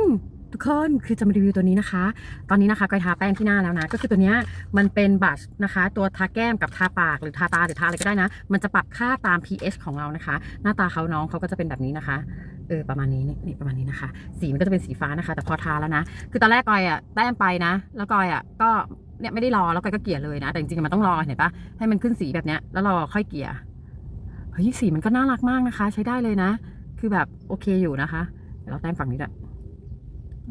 นทุกคนคือจะมารีวิวตัวนี้นะคะ ตอนนี้นะคะกอยทาแป้งที่หน้าแล้วนะ ก็คือตัวนี้มันเป็นบัชนะคะ ตัวทาแก้มกับทาปากหรือทาตาหรือทาอะไรก็ได้นะ มันจะปรับค่าตาม pH ของเรานะคะ หน้าตาเขาน้องเขาก็จะเป็นแบบนี้นะคะเออประมาณนี้นี่ประมาณนี้นะคะ สีมันก็จะเป็นสีฟ้านะคะ แต่พอทาแล้วนะ คือตอนแรกก้อยอะแต้มไปนะ แล้วก้อยอะก็เนี่ยไม่ได้รอแล้วก้อยก็เกลี่ยเลยนะ แต่จริงๆมันต้องรอเห็นปะให้มันขึ้นสีแบบเนี้ยแล้วรอค่อยเกลี่ยเฮ้ยสีมันก็น่ารักมากนะคะ ใช้ได้เลยนะ คือแบบโอเคอยู่นะคะเดี๋ยวเราแต้มฝั่งนี้ด้วยเ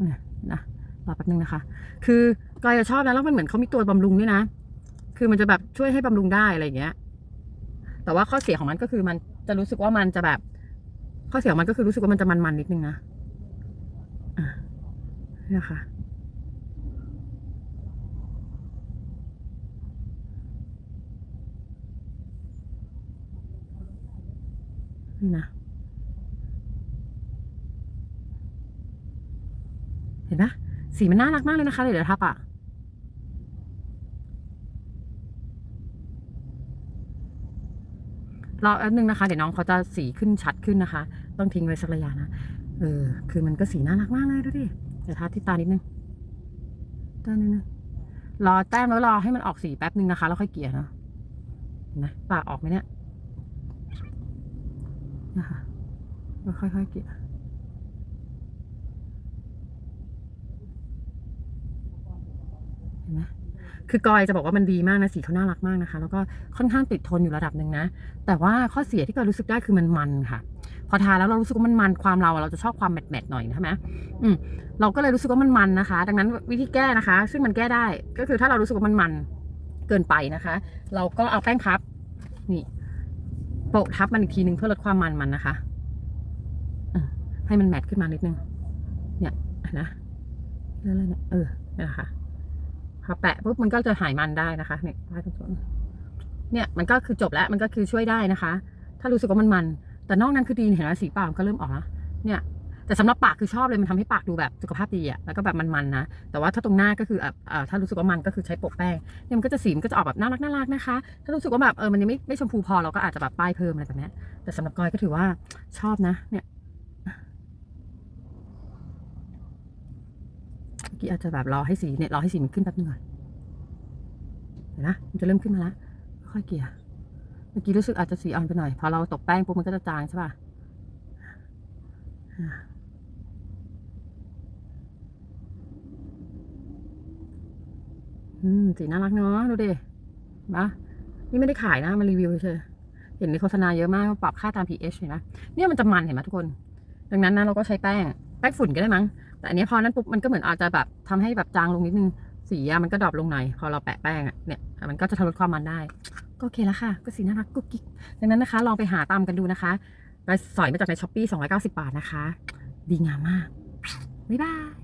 นะรอแป๊บนึงนะคะ คือกอยจะชอบนะแล้วมันเหมือนเขามีตัวบำรุงด้วยนะ คือมันจะแบบช่วยให้บำรุงได้อะไรอย่างเงี้ย แต่ว่าข้อเสียของมันก็คือมันจะรู้สึกว่ามันจะแบบ ข้อเสียของมันก็คือรู้สึกว่ามันจะมันๆนิดนึงนะอะนี่ค่ะนี่นะ ห็นปะสีมันน่ารักมากเลยนะคะ เดี๋ยวทับอะรอแป๊บนึงนะคะ เดี๋ยวน้องเขาจะสีขึ้นชัดขึ้นนะคะ ต้องทิ้งไว้สักระยะนะ เออ คือมันก็สีน่ารักมากเลยดูดิ เดี๋ยวทาที่ตานิดนึงตานิดนึงรอแต้มแล้วรอให้มันออกสีแป๊บนึงนะคะ แล้วค่อยเกลี่ยเนาะนไหมปากออกไหมเนี่ยนะคะแล้วค่อยๆเกลี่ย เห็ นไหมคือกอยจะบอกว่ามันดีมากนะสีเขาน่ารักมากนะคะ แล้วก็ค่อนข้างติดทนอยู่ระดับหนึ่งนะ แต่ว่าข้อเสียที่กอยรู้สึกได้คือมันมันค่ะ พอทาแล้วเรารู้สึกว่ามันมันความเราเราจะชอบความแมทแมทหน่อยใช่ไหมอืมเราก็เลยรู้สึกว่ามันมันนะคะ ดังนั้นวิธีแก้นะคะ ซึ่งมันแก้ได้ ก็คือถ้าเรารู้สึกว่ามันมันเกินไปนะคะ เราก็เอาแป้งพับนี่โปะทับมันอีกทีนึงเพื่อลดความมันมันนะคะให้มันแมทขึ้นมานิดนึง เนี่ยนะแล้วเนี่ยเออเนี่ยนะคะ พอแปะปุ๊บมันก็จะหายมันได้นะคะเนี่ยใต้ตรงส่วนเนี่ยมันก็คือจบแล้วมันก็คือช่วยได้นะคะ ถ้ารู้สึกว่ามันมัน แต่นอกนั้นคือดีเห็นไหมสีปากมันก็เริ่มออกแล้วเนี่ย แต่สำหรับปากคือชอบเลยมันทำให้ปากดูแบบสุขภาพดีอะแล้วก็แบบมันๆนะแต่ว่าถ้าตรงหน้าก็คืออ่าถ้ารู้สึกว่ามันก็คือใช้ปะแป้งเนี่ยมันก็จะสีมันก็จะออกแบบน่ารักน่ารักนะคะ ถ้ารู้สึกว่าแบบเออมันยังไม่ไม่ชมพูพอเราก็อาจจะแบบป้ายเพิ่มอะไรแบบนี้แต่สำหรับกอยก็ถือว่าชอบนะเนี่ยี่อาจจะแบบรอให้สีเนี่ยรอให้สีมันขึ้นแป๊บนึงก่อนเห็นนะมันจะเริ่มขึ้นมาแล้วค่อยเกลี่ยเมื่อกี้รู้สึกอาจจะสีอ่อนไปหน่อย พอเราตกแป้งปุ๊บมันก็จะจางใช่ป่ะอืมสีน่ารักเนาะดูดิมานี่ไม่ได้ขายนะมันรีวิวเฉยเห็นในโฆษณาเยอะมากว่าปรับค่าตาม pH เห็นไหมเนี่ยมันจะมันเห็นไหมทุกคน ดังนั้นนะเราก็ใช้แป้ง แป้งฝุ่นก็ได้มั้ง แต่อันนี้พอนั้นปุ๊บมันก็เหมือนอาจจะแบบทำให้แบบจางลงนิดนึงสีอะมันก็ดรอปลงหน่อยพอเราแปะแป้งอะเนี่ยมันก็จะทะลดความมันได้ ก็โอเคแล้วค่ะ ก็สีน่ารักกุ๊กกิ๊กดังนั้นนะคะลองไปหาตามกันดูนะคะไปสอยมาจากในช้อปปี้290 บาทนะคะ ดีงามมากบ๊ายบาย